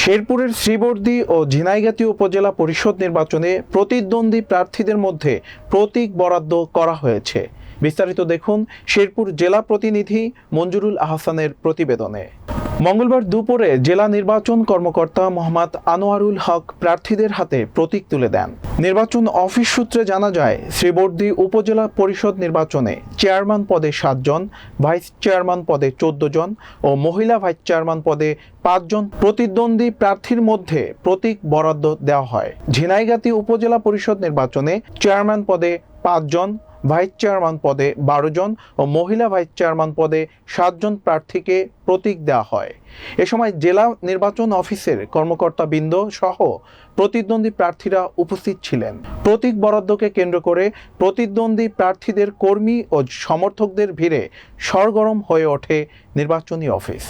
শেরপুরের শ্রীবর্দী ও ঝিনাইগাতি উপজেলা পরিষদ নির্বাচনে প্রতিদ্বন্দ্বী প্রার্থীদের মধ্যে প্রতীক বরাদ্দ করা হয়েছে। বিস্তারিত দেখুন শেরপুর জেলা প্রতিনিধি মঞ্জুরুল আহসানের প্রতিবেদনে। মঙ্গলবার দুপুরে জেলা নির্বাচন কর্মকর্তা মোহাম্মদ আনোয়ারুল হক প্রার্থীদের হাতে প্রতীক তুলে দেন। নির্বাচন অফিস সূত্রে জানা যায়, শ্রীবর্দী উপজেলা পরিষদ নির্বাচনে চেয়ারম্যান পদে সাতজন ভাইস চেয়ারম্যান পদে চোদ্দ জন ও মহিলা ভাইস চেয়ারম্যান পদে পাঁচজন প্রতিদ্বন্দ্বী প্রার্থীর মধ্যে প্রতীক বরাদ্দ দেওয়া হয়। ঝিনাইগাতি উপজেলা পরিষদ নির্বাচনে চেয়ারম্যান পদে পাঁচজন ভাইস চেয়ারম্যান পদে বারো জন ও মহিলা ভাইস চেয়ারম্যান পদে সাতজন প্রার্থীকে প্রতীক দেওয়া হয়। এ সময় জেলা নির্বাচন অফিসের কর্মকর্তাবৃন্দ সহ প্রতিদ্বন্দ্বী প্রার্থীরা উপস্থিত ছিলেন। প্রতীক বরাদ্দকে কেন্দ্র করে প্রতিদ্বন্দ্বী প্রার্থীদের কর্মী ও সমর্থকদের ভিড়ে সরগরম হয়ে ওঠে নির্বাচনী অফিস।